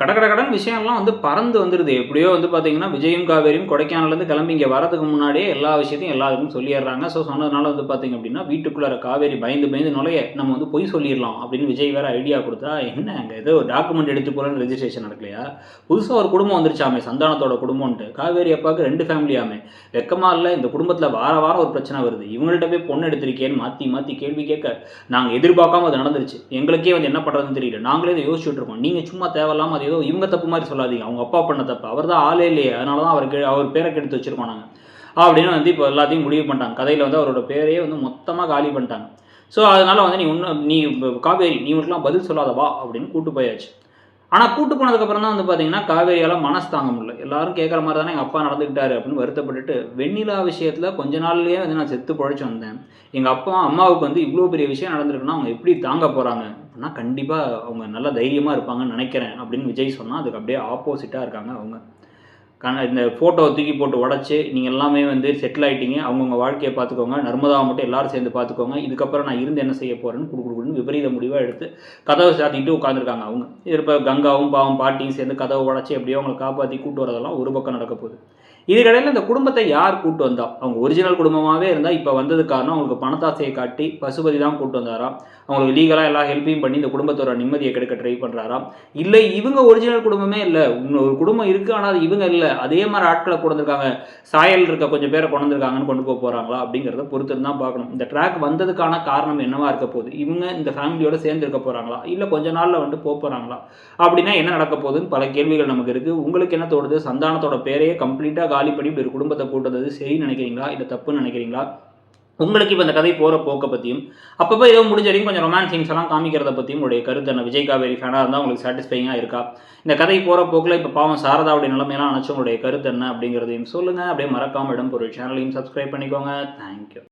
கட கட கடன் விஷயம்லாம் வந்து பறந்து வந்துடுது எப்படியோ வந்து பார்த்தீங்கன்னா விஜயும் காவேரியும் கொடைக்கானல்லேருந்து கிளம்பி இங்கே வரதுக்கு முன்னாடியே எல்லா விஷயத்தையும் எல்லாருக்கும் சொல்லிடுறாங்க. ஸோ சொன்னதுனால வந்து பார்த்தீங்க அப்படின்னா வீட்டுக்குள்ளார காவேரி பயந்து பயந்து நுழைய நம்ம வந்து பொய் சொல்லிடலாம் அப்படின்னு விஜய் வேற ஐடியா கொடுத்தா என்ன அங்கே ஏதோ டாக்குமெண்ட் எடுத்து போகலன்னு ரெஜிஸ்ட்ரேஷன் நடக்கலையா? புதுசாக ஒரு குடும்பம் வந்துருச்சாமே சந்தானத்தோட குடும்பம்ன்ட்டு. காவேரி அப்பாவுக்கு ரெண்டு ஃபேமிலியாமே வெக்கமா இல்லை இந்த குடும்பத்தில் வார வாரம் ஒரு பிரச்சனை வருது. இவங்கள்ட்ட போய் பொண்ணு எடுத்திருக்கேன்னு மாற்றி மாற்றி கேள்வி கேட்க நாங்கள் எதிர்பார்க்காம அது நடந்துருச்சு. எங்களுக்கே வந்து என்ன பண்ணுறதுன்னு தெரியல. நாங்களே இதை யோசிச்சுட்டு இருக்கோம். நீங்கள் சும்மா தேவையில்லாமல் அது ஏதோ இவங்க தப்பு மாதிரி சொல்லாதீங்க. அவங்க அப்பா பண்ண தப்பு. அவர் தான் ஆளே இல்லையே. அதனால தான் அவருக்கு அவர் பேரை கெடுத்து வச்சிருக்கோம் நாங்கள் அப்படின்னு வந்து இப்போ எல்லாத்தையும் முடிவு பண்ணிட்டாங்க. கதையில் வந்து அவரோட பேரையே வந்து மொத்தமாக காலி பண்ணிட்டாங்க. ஸோ அதனால வந்து நீ இன்னும் நீ காவேரி நீ மட்டும்லாம் பதில் சொல்லாத வா அப்படின்னு கூட்டு போயாச்சு. ஆனால் கூட்டு போனதுக்கப்புறம் தான் வந்து பார்த்தீங்கன்னா காவேரியால் மனஸ்தாங்க முடியல. எல்லாரும் கேட்குற மாதிரி தானே எங்கள் அப்பா நடந்துக்கிட்டாரு அப்படின்னு வருத்தப்பட்டுட்டு வெண்ணிலா விஷயத்தில் கொஞ்ச நாள்லேயே வந்து நான் செத்து பழைச்சி வந்தேன். எங்கள் அப்பா அம்மாவுக்கு வந்து இவ்வளோ பெரிய விஷயம் நடந்திருக்குன்னா அவங்க எப்படி தாங்க போகிறாங்க அப்படின்னா கண்டிப்பாக அவங்க நல்ல தைரியமாக இருப்பாங்கன்னு நினைக்கிறேன் அப்படின்னு விஜய் சொன்னால் அதுக்கு அப்படியே ஆப்போசிட்டாக இருக்காங்க அவங்க. கண இந்த ஃபோட்டோவை தூக்கி போட்டு உடச்சி நீங்கள் எல்லாமே வந்து செட்டில் ஆகிட்டீங்க அவங்கவுங்க வாழ்க்கையை பார்த்துக்கோங்க. நர்மதாவை மட்டும் எல்லாரும் சேர்ந்து பார்த்துக்கோங்க. இதுக்கப்புறம் நான் இருந்து என்ன செய்ய போகிறேன்னு குடு குடுன்னு விபரீத முடிவாக எடுத்து கதவை சாத்திக்கிட்டு உட்காந்துருக்காங்க அவங்க. இப்போ கங்காவும் பாவம் பாட்டியும் சேர்ந்து கதவை உடச்சி எப்படியோ அவங்களை காப்பாற்றி கூட்டு வரதெல்லாம் ஒரு பக்கம் நடக்க போகுது. இதுக்கடையில் இந்த குடும்பத்தை யார் கூட்டு வந்தா? அவங்க ஒரிஜினல் குடும்பமாகவே இருந்தால் இப்போ வந்தது காரணம் அவங்களுக்கு பணத்தாசையை காட்டி பசுபதி தான் கூட்டு வந்தாராம் அவங்களுக்கு லீகலாக எல்லா ஹெல்ப்பையும் பண்ணி இந்த குடும்பத்தோட நிம்மதியை கெடுக்க ட்ரை பண்ணுறாராம் இல்லை இவங்க ஒரிஜினல் குடும்பமே இல்லை. ஒரு குடும்பம் இருக்குது ஆனால் அது இவங்க இல்லை. அதே மாதிரி ஆட்களை கொண்டு வந்திருக்காங்க சாயல் இருக்க கொஞ்சம் பேரை கொண்டு வந்திருக்காங்கன்னு கொண்டு போக போகிறாங்களா அப்படிங்கிறத பொறுத்து தான் பார்க்கணும். இந்த ட்ராக் வந்ததுக்கான காரணம் என்னவா இருக்க போகுது? இவங்க இந்த ஃபேமிலியோட சேர்ந்து இருக்க போகிறாங்களா இல்லை கொஞ்ச நாளில் வந்து போக போகிறாங்களா அப்படின்னா என்ன நடக்க போகுதுன்னு பல கேள்விகள் நமக்கு இருக்குது உங்களுக்கு என்ன தோணுது? சந்தானத்தோட பேரையே கம்ப்ளீட்டாக காலி பண்ணி இப்படி ஒரு குடும்பத்தை கூட்டுறது சரி நினைக்கிறீங்களா? இல்லை தப்புன்னு நினைக்கிறீங்களா? உங்களுக்கு இப்போ இந்த கதை போகிற போக்கை பற்றியும் அப்பப்போ ஏதோ முடிஞ்ச வரைக்கும் கொஞ்சம் ரொமான்ஸ் சீன்ஸ் எல்லாம் காமிக்கிறத பற்றியும் உங்களுடைய கருத்து என்ன? விஜய் காவேரி ஃபேனாக இருந்தால் உங்களுக்கு சாட்டிஸ்ஃபைங்காக இருக்கா? இந்த கதை போகிற போக்கில் இப்போ பாவம் சாரதாவுடைய நிலைமையெல்லாம் நினச்சி உங்களுடைய கருத்து என்ன அப்படிங்கிறதையும் சொல்லுங்கள் அப்படியே மறக்காமல் இடம் பொருள் சேனலையும் சப்ஸ்கிரைப் பண்ணிக்கோங்க. தேங்க்யூ